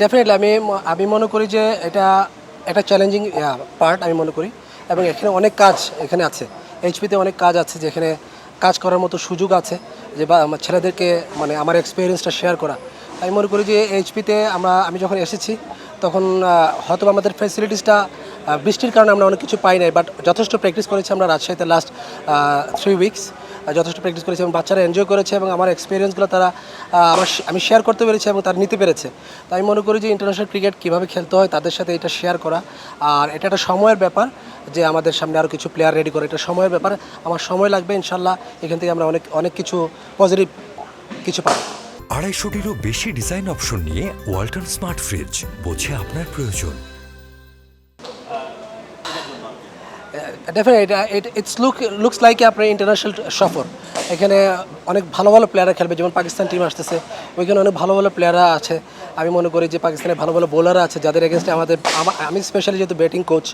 Definitely আমি আমি মনে করি যে এটা একটা চ্যালেঞ্জিং পার্ট আমি মনে করি। এবং এখানে অনেক কাজ এখানে আছে। এইচপিতে অনেক কাজ আছে যেখানে কাজ করার মতো সুযোগ আছে যে বা, আমার ছেলেদেরকে মানে আমার এক্সপিরিয়েন্সটা শেয়ার করা। আমি মনে করি যে এইচপিতে আমরা, আমি যখন এসেছি, তখন হয়তো আমাদের ফ্যাসিলিটিসটা বৃষ্টির কারণে আমরা অনেক কিছু পাই নাই বাট যথেষ্ট প্র্যাকটিস করেছি আমরা রাজশাহীতে লাস্ট থ্রি উইকস যথেষ্ট প্র্যাকটিস করেছি এবং বাচ্চারা এনজয় করেছে এবং আমার এক্সপিরিয়েন্সগুলো তারা আমার আমি শেয়ার করতে পেরেছি এবং তারা নিতে পেরেছে। তাই আমি মনে করি যে ইন্টারন্যাশনাল ক্রিকেট কীভাবে খেলতে হয় তাদের সাথে এটা শেয়ার করা। আর এটা একটা সময়ের ব্যাপার যে আমাদের সামনে আরও কিছু প্লেয়ার রেডি করে এটা সময়ের ব্যাপার। আমার সময় লাগবে ইনশাল্লাহ, এখান থেকে আমরা অনেক অনেক কিছু পজিটিভ কিছু পাবো। আড়াইশোটিরও বেশি ডিজাইন অপশন নিয়ে ওয়াল্টন স্মার্ট ফ্রিজ বোঝে আপনার প্রয়োজন। Definite it's look looks like আপনার ইন্টারন্যাশনাল সফর। এখানে অনেক ভালো ভালো প্লেয়াররা খেলবে, যেমন পাকিস্তান টিম আসতেছে, ওইখানে অনেক ভালো ভালো প্লেয়াররা আছে। আমি মনে করি যে পাকিস্তানের ভালো ভালো বোলাররা আছে, যাদের এগেনস্টে আমাদের, আমি স্পেশালি যেহেতু ব্যাটিং কোচ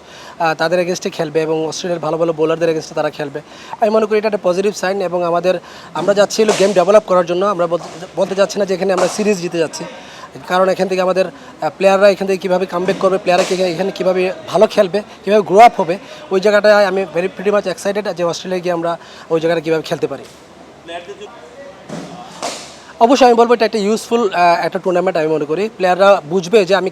তাদের এগেনস্টে খেলবে এবং অস্ট্রেলিয়ার ভালো ভালো বোলারদের এগেনস্টে তারা খেলবে। আমি মনে করি এটা একটা পজিটিভ সাইন এবং আমাদের, আমরা যাচ্ছি গেম ডেভেলপ করার জন্য। আমরা বলতে যাচ্ছি না যে এখানে আমরা সিরিজ জিতে যাচ্ছি। কারণ এখান থেকে আমাদের প্লেয়াররা এখান থেকে কীভাবে কামব্যাক করবে প্লেয়াররা এখানে কীভাবে ভালো খেলবে, কীভাবে গ্রো আপ হবে, ওই জায়গাটায় আমি ভেরি প্রিটি মাছ এক্সাইটেড যে অস্ট্রেলিয়া গিয়ে আমরা ওই জায়গাটা কীভাবে খেলতে পারি। অবশ্যই আমি বলব এটা একটা ইউজফুল একটা টুর্নামেন্ট আমি মনে করি। প্লেয়াররা বুঝবে যে আমি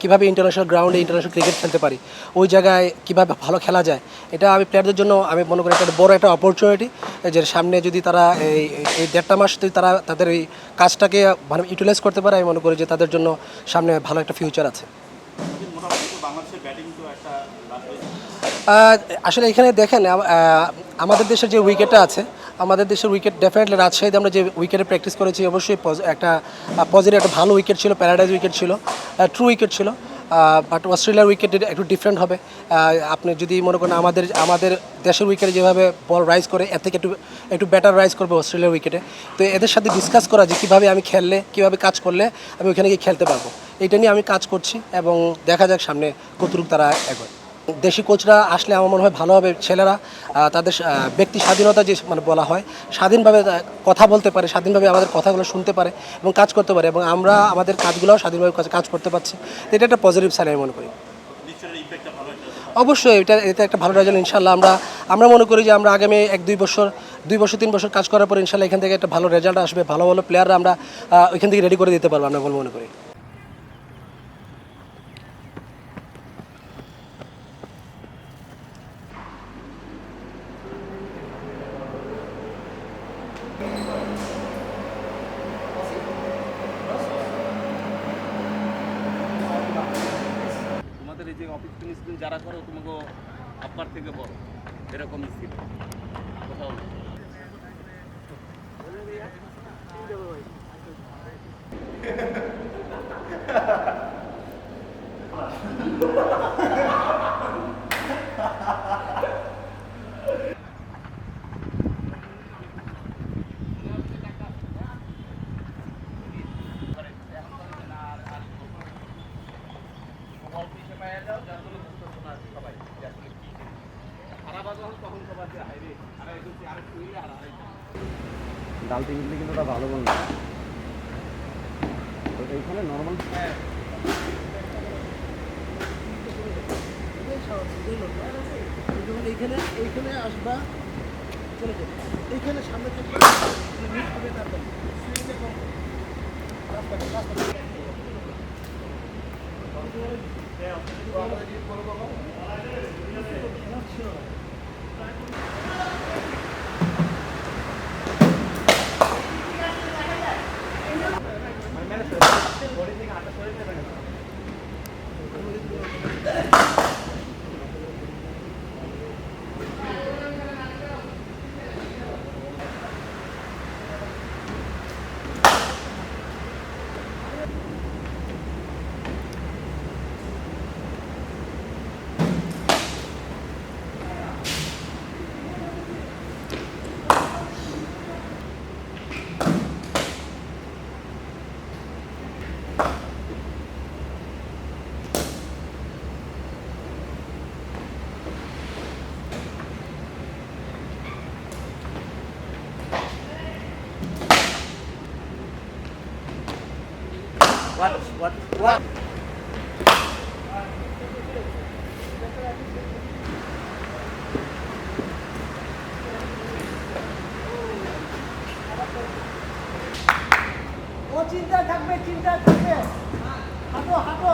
কীভাবে ইন্টারন্যাশনাল গ্রাউন্ডে ইন্টারন্যাশনাল ক্রিকেট খেলতে পারি, ওই জায়গায় কীভাবে ভালো খেলা যায়। এটা আমি প্লেয়ারদের জন্য আমি মনে করি একটা বড় একটা অপরচুনিটি যে সামনে যদি তারা এই এই দেড়টা মাস যদি তারা তাদের এই কাজটাকে মানে ইউটিলাইজ করতে পারে, আমি মনে করি যে তাদের জন্য সামনে ভালো একটা ফিউচার আছে। আসলে এখানে দেখেন আমাদের দেশের যে উইকেটটা আছে আমাদের দেশের উইকেট ডেফিনেটলি রাজশাহীতে আমরা যে উইকেটে প্র্যাকটিস করেছি, অবশ্যই একটা পজিটিভ একটা ভালো উইকেট ছিল প্যারাডাইজ উইকেট ছিল ট্রু উইকেট ছিল বাট অস্ট্রেলিয়ার উইকেট একটু ডিফারেন্ট হবে। আপনি যদি মনে করেন আমাদের আমাদের দেশের উইকেটে যেভাবে বল রাইজ করে, এর থেকে একটু একটু বেটার রাইজ করবে অস্ট্রেলিয়ার উইকেটে তো এদের সাথে ডিসকাস করা যে কীভাবে আমি খেললে, কীভাবে কাজ করলে আমি ওইখানে গিয়ে খেলতে পারব। এটা নিয়ে আমি কাজ করছি এবং দেখা যাক সামনে কতটুকু তারা এগোয়। দেশি কোচরা আসলে আমার মনে হয় ভালো হবে ছেলেরা তাদের ব্যক্তি স্বাধীনতা যে মানে বলা হয়, স্বাধীনভাবে কথা বলতে পারে, স্বাধীনভাবে আমাদের কথাগুলো শুনতে পারে এবং কাজ করতে পারে এবং আমরা আমাদের কাজগুলোও স্বাধীনভাবে কাজ- করতে পারছি। এটা একটা পজিটিভ সাইন আমি মনে করি। অবশ্যই এটা এটা একটা ভালো রেজাল্ট ইনশাল্লাহ আমরা আমরা মনে করি যে আমরা আগামী এক, দুই বছর দুই বছর, তিন বছর কাজ করার পর ইনশাল্লাহ এখান থেকে একটা ভালো রেজাল্ট আসবে, ভালো ভালো প্লেয়াররা আমরা ওইখান থেকে রেডি করে দিতে পারব, আমরা মনে করি। যে অফিস ফিনিশিং যারা করো তোমাকে আপার থেকে বড়। এরকম স্কিম কোথাও ডাল চিংড়ি কিন্তু ওটা ভালো বলবে তো এইখানে নর্মাল এইখানে এইখানে আসবা চলে যাবে এইখানে সামনে থেকে ও চিন্তা থাকবে চিন্তা থাকবে হাঁটো হাঁটো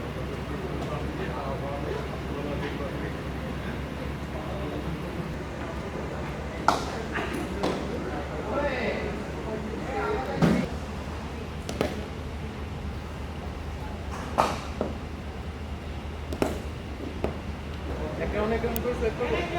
এখানে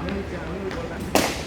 안 오니까 안 오는 거다.